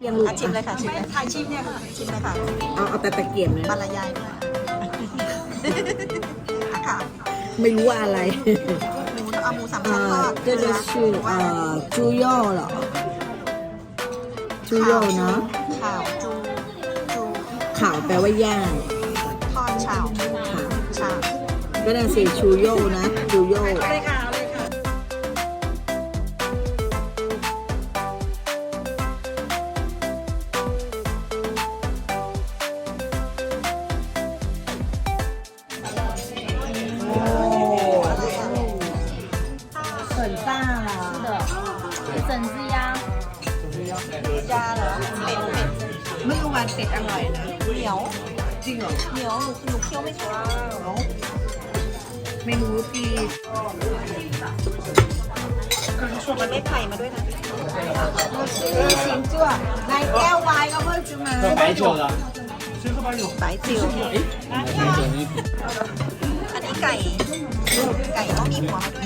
เกียมอะชิมเลยค่ะชิมเลยถ่ายชิมเนี่ยค่ะชิมเลยค่ะเอาเอาแต่ตะเกียบเลยบรรยายด้วยอะค่ะไม่รู้ว่าอะไรหมูเอาหมูสามชั้นทอดเกลือชื่อเอ่อจูย่อเหรอจูย่อเนาะขาวจูจูขาวแปลว่าย่างทอดชาวขาาวก็น่าสียชูโย่นะชูโย่ 很大啦整只鸭， ยาเหรอเป็ดเป็ด เมื่อวานเป็ดอร่อยนะ เหนียว จริงเหรอ เหนียวหนูหนูเคี้ยวไม่ถูก ไม่รู้ปี มันได้ไข่มาด้วยนะ ชิมจ้วในแก้ววายก็เพิ่มจะมา 白酒的， สายจิ๋วอันนี้ไก่ ไก่ต้องมีหัวมาด้วย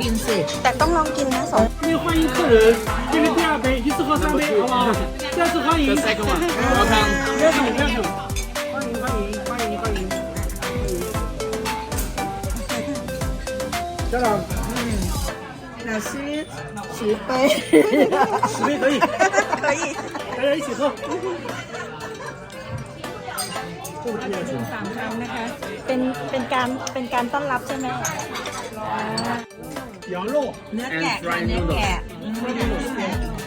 ก่อนลูกเอาตะเกียบตรงกลางวางก่อนโอ้โหเยอะเกินไปเนี่ย ไม่ไหวกับเขา มากินสิ แต่ต้องลองกินนะสอง 那欢迎客人，这是第二杯，一次喝三杯，好不好？再次欢迎 The second one，煲汤。 ，welcome welcome，欢迎欢迎欢迎欢迎。家长， เราซื้อสีไป 十杯可以， เคย 大家一起喝。这个第二种， เป็นเป็นการเป็นการต้อนรับใช่ไหม 羊肉、 เนื้อแกะค่ะเนื้อแกะอืม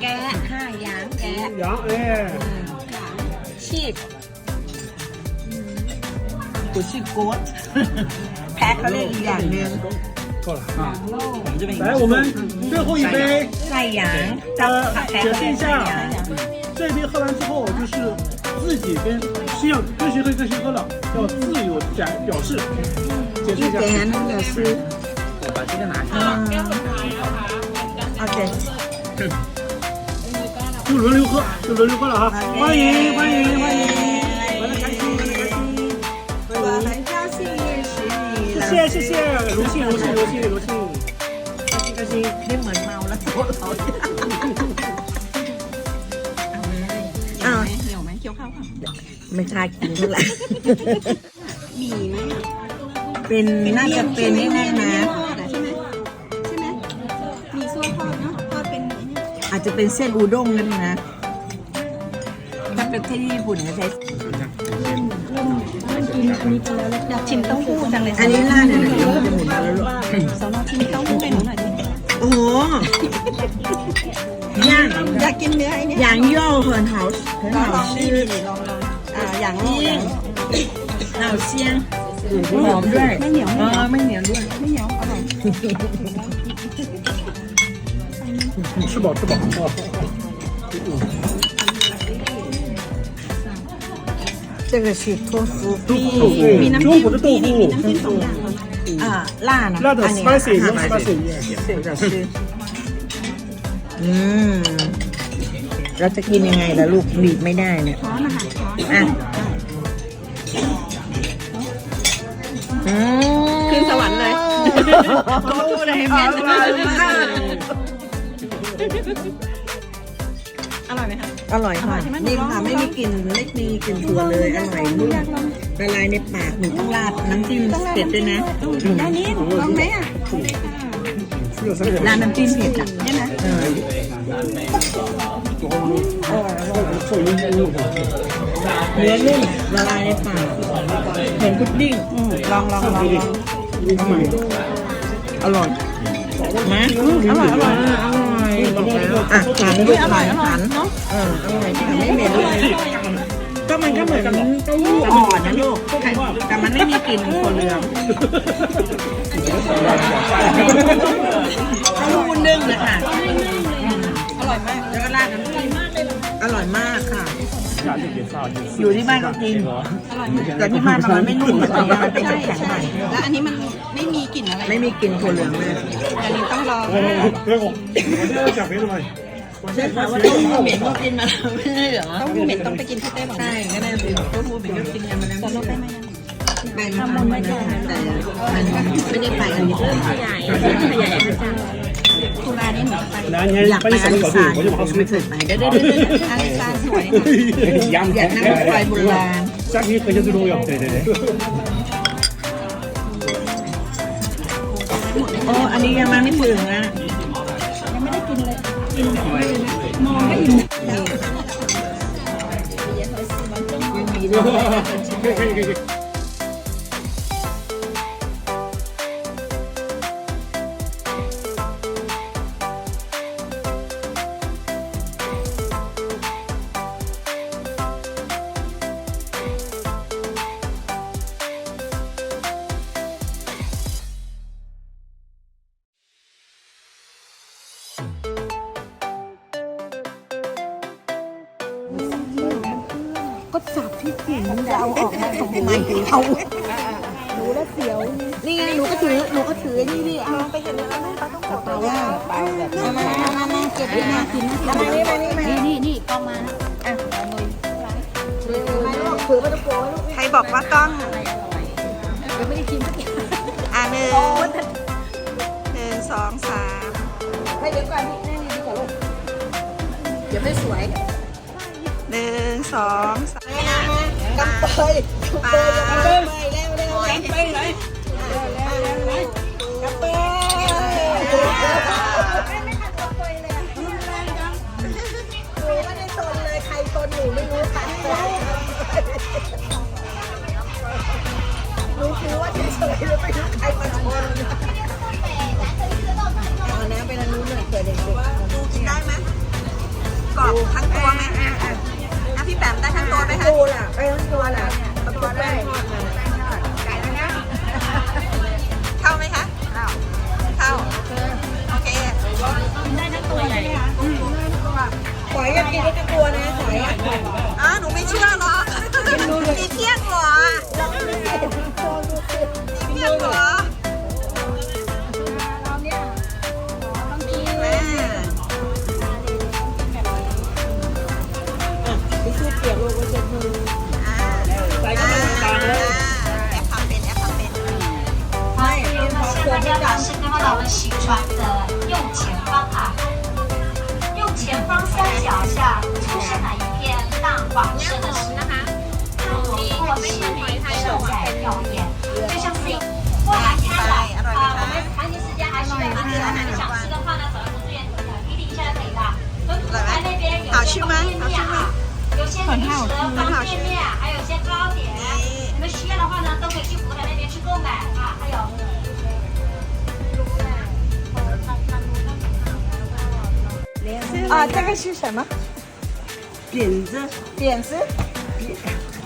แกะห้ายางแกะ 羊，哎， ชีพกูชื่อโก๊ดแพ้เขาเรียกอีกอย่างหนึ่ง 够了啊。来，我们最后一杯， ไส้หยางเจ้า 呃， แพ้ 解 เขา 释 เรีย 一 กไส้หยาง 下，这杯喝完之后就是自己跟谁想跟谁喝跟谁喝了，要自由展表示。解释 ที่ 一下 แก。นั่นเราซื้อ 我把这个拿下。 โอเค 就轮流喝，就轮流喝了哈！欢迎欢迎欢迎，玩的开心玩的开心，我很高兴认识你谢谢谢谢，荣幸荣幸荣幸荣幸，开心开心。 ได้เหมือนเมาแล้วตัวเรา เหนียวไหมเหนียวไหมเคี้ยวข้าวค่ะ ไม่กล้ากินเท่าไหร่มีไหมเป็นน่าจะเป็นนี่แน่นะ จะเป็นเส้นอูด้งนั่นนะ ถ้าเป็นที่ญี่ปุ่นจะใช้อยากชิมเต้าหู้จังเลยอันนี้ราดเนี่ยเดี๋ยวมันจะหมุนมาแล้วลูกสำหรับชิมเต้าหู้ให้หนูหน่อยดิโอ้โหย่างอยากกินเนื้อไอ้เนี่ยย่างย่อเหินเฮาส์เหินลองเฮาลองส์นี่ชื่นี่ลองลองอ่าอย่างนี้เหาเซียงหอมด้วยไม่เหนียวเออไม่เหนียวด้วยไม่เหนียวอร่อย 吃饱吃饱啊！这个是托福豆腐豆腐， มีน้ำ 中 จิ้ม 国的豆 มีมี 腐 น้ำจิ้มสองอย่างค่ะ อ่าล่านะ 辣的 อันเนี้ย spicy อ่ะ 跟 spicy一样。เดี๋ยวจะซื้ออืมเราจะกินยังไงล่ะลูกบีบไม่ได้เนี่ย ช้อนนะคะช้อน อ่ะอืม ขึ้นสวรรค์เลยก็พูดอะไรให้แม่น อร่อยไหมคะ อร่อยค่ะนี่ค่ะไม่มีกลิ่นไม่มีกลิ่นถั่วเลยอร่อยนุ่มอยลอละลายในปากเหมือนูต้องราดน้ำจิ้มเผ็ดด้วยนะยายนิ่ลองไหมอะร้านน้ำจิ้มเผ็ดอะใช่ไหมเออเนื้อนุ่มละลายในปากเหมือนพุดดิ้งลองลองลองอร่อยนะอร่อยอร่อยอร่อย อะขันด้วยอร่อยขันเนาะเอออร่อยค่ะไม่เหม็นเลยก็มันก็เหมือนเต้าหู้อ่อนนะลูกแต่มันไม่มีกลิ่นคนเรืองเต้าหู้นึ่งเลยค่ะ อร่อยมากแล้วก็ราดน้ำจิ้มอร่อยมากค่ะ อยู่ที่บ้านก็กินแต่ที่บ้านมันไม่นุ่มแต่มันเป็นแข็งๆหแล้วอันนี้มันไม่มีกลิ่นอะไรไม่มีกลิ่นถั่เลืองเลยอันนี้ต้องรอเรื่องของเรื่องจากนี้ทำไมใช่ค่ะว่าต้มหมูเหม็นก็กินมาแล้วไม่ใช่เหรอต้มหมูเหม็นต้องไปกินที่เต้บอกใช่ก็ได้สิต้มหมูเหม็นก็กินกันมาแล้วแต่เราไปมายังไปทำมันไม่ได้แต่ไม่ได้ไปอันนี้เริ่มขยายขยายพระเจ้า ตุลานี่เหมือนูจะไปร้านนี้อยากไปอาริซาไม่เคยไปเดี๋ยวเดี๋ยวเดี๋ยวอาริซานสวย 양양 อยากนั่งรถไฟโบราณ 싹이 그려 들어오 요. 네네 네. โอ้อันนี้ยังมาไม่ถึงอะยังไม่ได้กินเลยกินแบบมองก็อิ่มยังมีด้วย เอาออกมาของเอาหนูแล้วเสียว นี่ไงหนูก็ถือหนูก็ถือนี่ดิเอาไปเห็นแล้วนั่ปลาต้องกดปลาย่าปลาแบบมามามามาเก็บด้วยนะกินนะมานี่มานี่มานี่นี่นี่กล้องมาใครบอกว่าต้องยังไม่ได้กินสักอย่างอ่าหนึ่งหนึ่งสองสามให้เดี๋ยวก่อนพี่นั่ดีกว่าลูกเดี๋ยวไม่สวยหนึ่งสองสามกำเปย ปยกำเปยเร็วเร็วกำเปยเลยกำเปยหนูไม่ได้ตนเลยใครตนหนูไม่รู้ค่ะหนูคิดว่าเฉยๆแล้วไม่รู้ใครมาชนเอาน้ำไปทางนู้นหน่อยเผื่อเด็กดูกินได้ไหมกรอบทั้งตัวไหมอะพี่แปมได้ทั้งตัวไหมคะๆดูล่ะไปทั้งตัวล่ะ ตัวได้ไก่แล้วนะเข้าไหมคะเข้าโอเคหอยยังกินได้ทั้งตัวนะหอยอะอะหนูไม่เชื่อหรอกมีเที่ยงหรอมีเที่ยงหรอ 现在这个是跟我们行船的右前方啊，右前方山脚下出现了一片淡黄色的石头，如果是色彩耀眼，就像是一哇，开了啊！我们盘点时间还是有一点，你想吃的话呢，找服务员批定一下就可以了。跟服务台那边有些方便面啊，有些零食方便面，还有些糕点，你们需要的话呢，都可以去服务台那边去购买啊，还有。啊，这个是什么？扁子。扁子。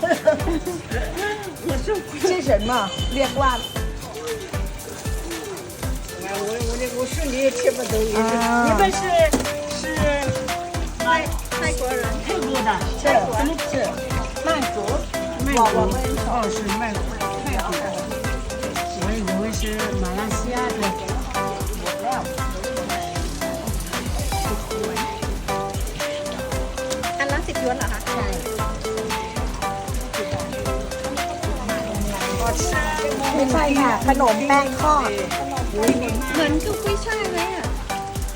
我是是什么？练挂了。我我我说你也听不懂，你们是是泰泰国人，泰国的，泰国怎？曼族，曼族，哦是曼族，泰国的，我以为是马来西亚的。 ไม่ใช่ค่ะ ขนมแป้งทอดเหมือนกับกุ้ยช่ายไหมอะ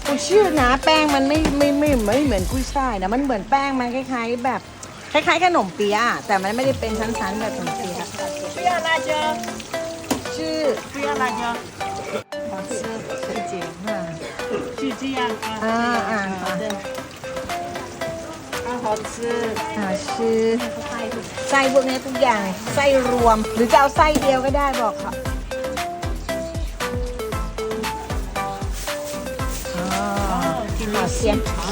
กุ้ยชื่อนะแป้งมันไม่ไม่ไม่ไม่เหมือนกุ้ยช่ายนะมันเหมือนแป้งมันคล้ายๆ แบบคล้ายๆขนมเปี๊ยะแต่มันไม่ได้เป็นชั้นๆแบบขนมเปี๊ยะชื่ออะไรเจ้าชื่อชื่ออะไรเจ้าชื่อเจียงะชื่อเจียงอ่าอ่าอ่า 好的，它好吃。 อ่าชื่อไส้พวกนี้ทุกอย่างไส้รวม หรือจะเอาไส้เดียวก็ได้บอกค่ะอ๋อ好咸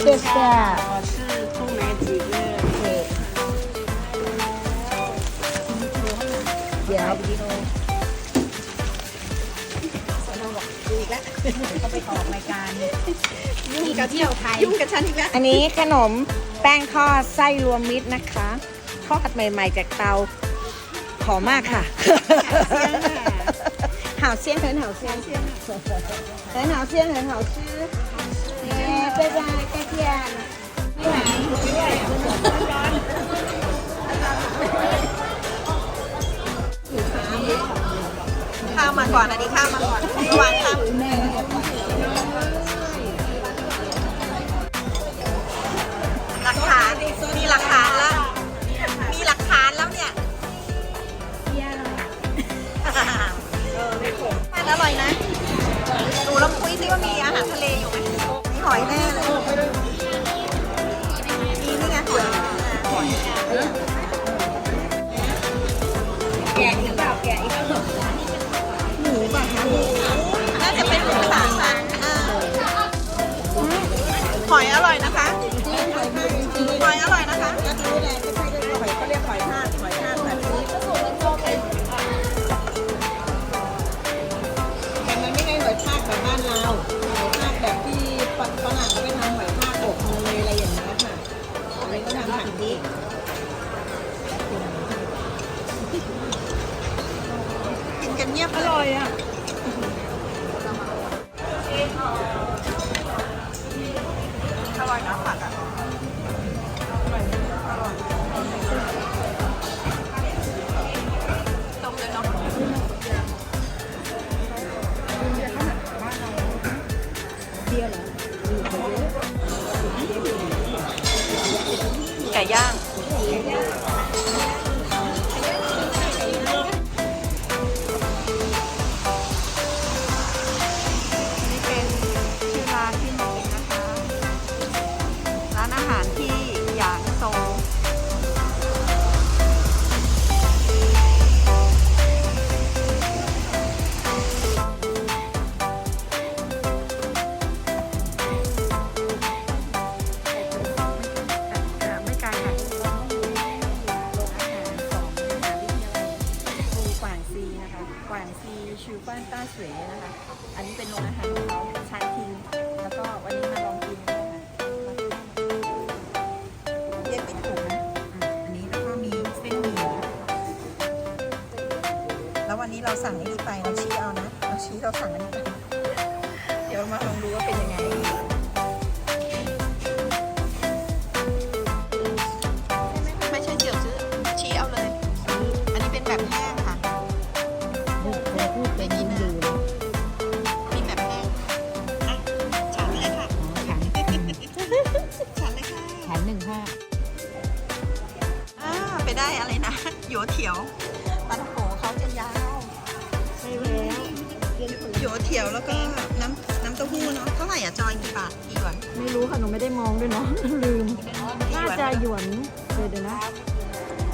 谢谢 เขไปออกรายการที่เที่ยวไทยยุ่งกับฉันอีกแล้วอันนี้ขนมแป้งทอดไส้รวมมิตรนะคะทอดใหม่ ๆ จากเตาขอมากค่ะหาวเซียงเหินหาวเซียงเหินหาวเซียงเหินหาวชื่อเบ๊บายเจียนไม่ไหวไม่ไหวร้อนข้ามมาก่อนอันนี้ข้ามมาก่อนระวัง นี้เราสั่งอันนี้ไปเราชี้เอานะเราชี้เราสั่งอันนี้ไปเดี๋ยวมาลองดูว่าเป็นยังไง แล้วก็น้ำน้ำเต้าหู้เนาะเท่าไหร่อะจอยกี่บาทกี่หยวนไม่รู้ค่ะ หนูไม่ได้มองด้วยเนาะ ลืม น่าจะหยวนเดี๋ยวเดี๋ยวนะ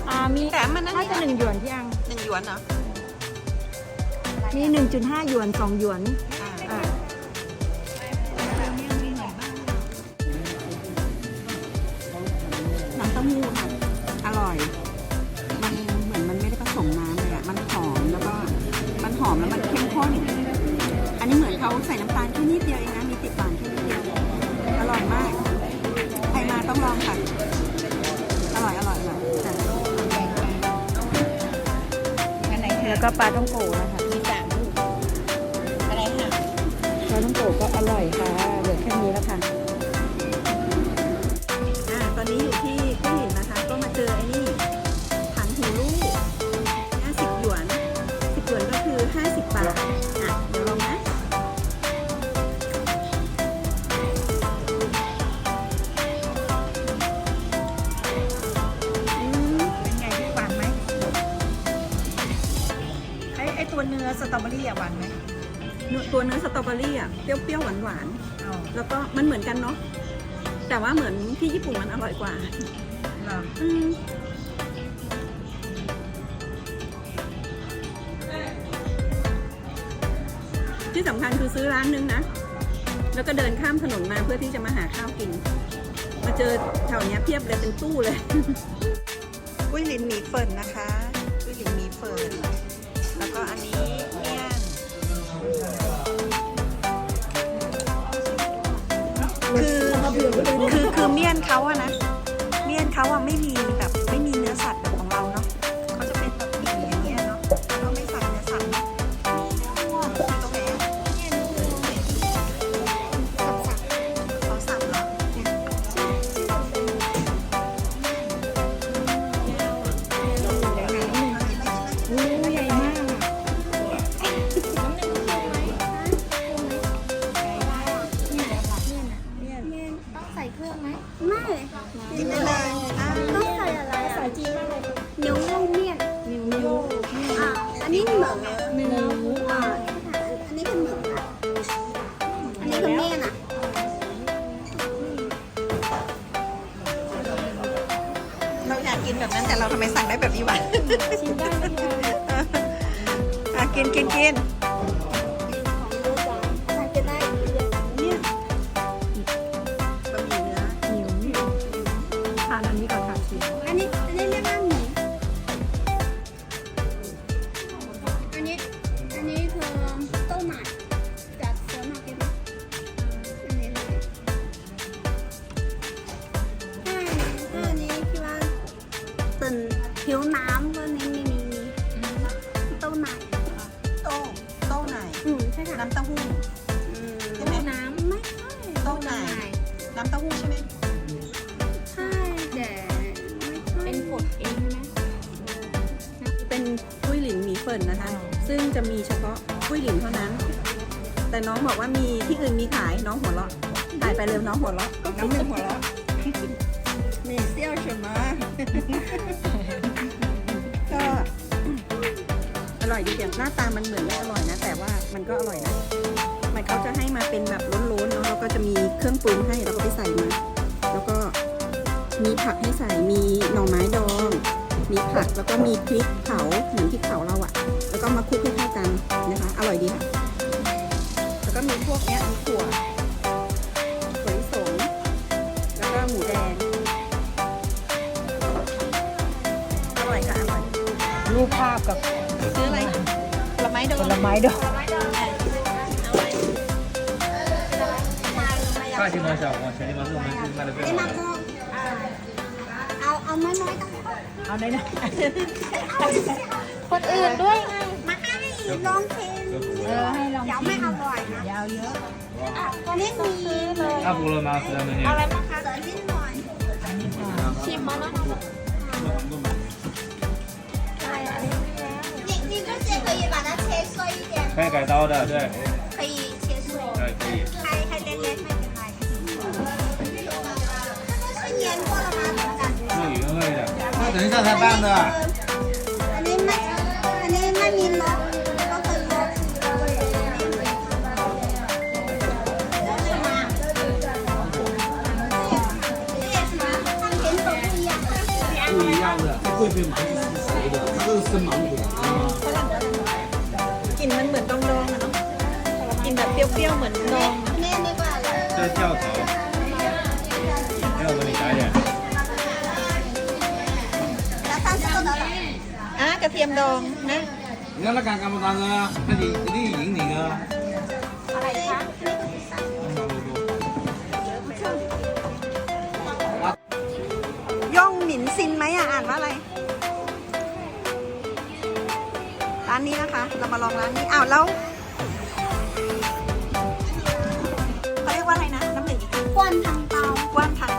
อ่า มีแต่มันนั่นน่านี่จะหนึ่งหยวนที่อังหนึ่งหยวนเหรอมีหนึ่งจุดห้าหยวนสองหยวนอ่าอ่าน้ำเต้าหู้ค่ะ อร่อย มันเหมือนมันไม่ได้ผสมน้ำเลยอะ มันหอมแล้วก็ มันหอมแล้วมันเข้มข้นอันนี้ เหมือนเขาใส่น้ำตาลแค่นิดเดียวเองนะ มีติดหวานแค่นิดเดียว อร่อยมาก ใครมาต้องลองค่ะ อร่อยอร่อยอร่อยจ้ะแล้วก็ปลาท่องโกนะคะมีสามลูกอะไรค่ะปลาท่องโกก็อร่อยค่ะ เหลือแค่นี้แล้วค่ะ ตัวเนื้อสตรอเบอรี่อะเปรี้ยวๆหวานๆเอาแล้วก็มันเหมือนกันเนาะแต่ว่าเหมือนที่ญี่ปุ่นมันอร่อยกว่า เหรออืมที่สำคัญคือซื้อร้านนึงนะ แล้วก็เดินข้ามถนนมาเพื่อที่จะมาหาข้าวกิน มาเจอแถวเนี้ยเพียบเลยเป็นตู้เลย กุ้ยลินหมีเฟินนะคะกุ้ยลินหมีเฟินแล้วก็อันนี้เมี่ยน เนียนเขาอะนะ ทำไมสั่งได้แบบนี้วะ ชิมได้ไหมยายอะกินกินกิน น้ำเต้าหู้ใช่ไหมใช่แต่ไม่ใช่เป็นกดเองใช่ไหมเป็นกุ้ยหลินหมีเฟินนะคะ ซึ่งจะมีเฉพาะกุ้ยหลินเท่านั้น แต่น้องบอกว่ามีที่อื่นมีขายน้องหัวเราะถ่ายไปเร็วน้องหัวเราะน้ำหนึ่งหัวเราะนี่เซี่ยวเฉินมาก็อร่อยดีอย่างหน้าตามันเหมือนไม่อร่อยนะ แต่ว่ามันก็อร่อยนะ มันเขาจะให้มาเป็นแบบล้นๆเนาะแล้วก็จะมีเครื่องปรุงให้เราก็ไปใส่มาแล้วก็มีผักให้ใส่มีหน่อไม้ดอง มีผักแล้วก็มีพริกเผาเหมือนพริกเผาเราอะแล้วก็มาคลุกให้เข้ากันนะคะ อร่อยดีค่ะ แล้วก็มีพวกเนี้ยมีถั่วถั่วลิสงแล้วก็หมูแดงอร่อยค่ะอร่อยรูปภาพกับซื้ออะไรผลไม้ดองผลไม้ดอก 大型的小黄全地方是我们是卖的最 ไอ้ 好 มา 的。 โมเอาเอาน้อยๆต้อง เอาได้นะ คนอื่นด้วยไงมาให้ลองเทน เออให้ลอง เดี๋ยวไม่อร่อยนะ ยาวเยอะ อ่ะตัวนี้มีเลย 那服了吗？实在没有。 อะไรบ้างคะสอยนิดหน่อย ชิมมาแล้ว 你你这些可以把它切碎一点，可以改刀的，对， 这也是吗？它品种不一样。不一样的，这贵妃芒是熟的，它这是生芒果。 กลิ่นมันเหมือนดองดองๆอะเนาะกลิ่นแบบเปรี้ยวๆเหมือนดอง อันนี้ดีกว่าเลย 这是酵草， ทียมดองนะ 你让他干干不干啊？那你你赢你啊！ อะไรคะ ย่องหมินซินไหมอ่ะ อ่านว่าอะไร ร้านนี้นะคะ เรามาลองร้านนี้ อ้าวแล้วเขาเรียกว่าอะไรนะ น้ำหนึ่งอีกที กวนทางเตาก ว้านทาง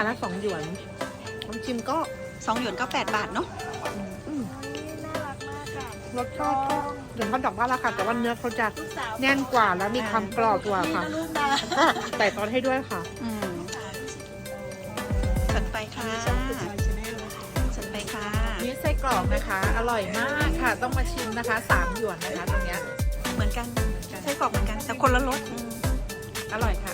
อกนะคะอันละสองหยวนน้ำจิ้มก็สองหยวนก็แปดบาทเนาะรสชาติก็เหมือนข้าวดอกบ้านละค่ะแต่ว่าเนื้อเขาจะแน่นกว่าแล้วมีความกรอบกว่าค่ะแล้วก็ใส่ซอสให้ด้วยค่ะ อืมจัดไปค่ะจัดไปค่ะ นี่ไส้กรอกนะคะ อร่อยมากค่ะ ต้องมาชิมนะคะสามหยวนนะคะตรงเนี้ยเหมือนกันไส้กรอกเหมือนกันแต่คนละรสอร่อยค่ะ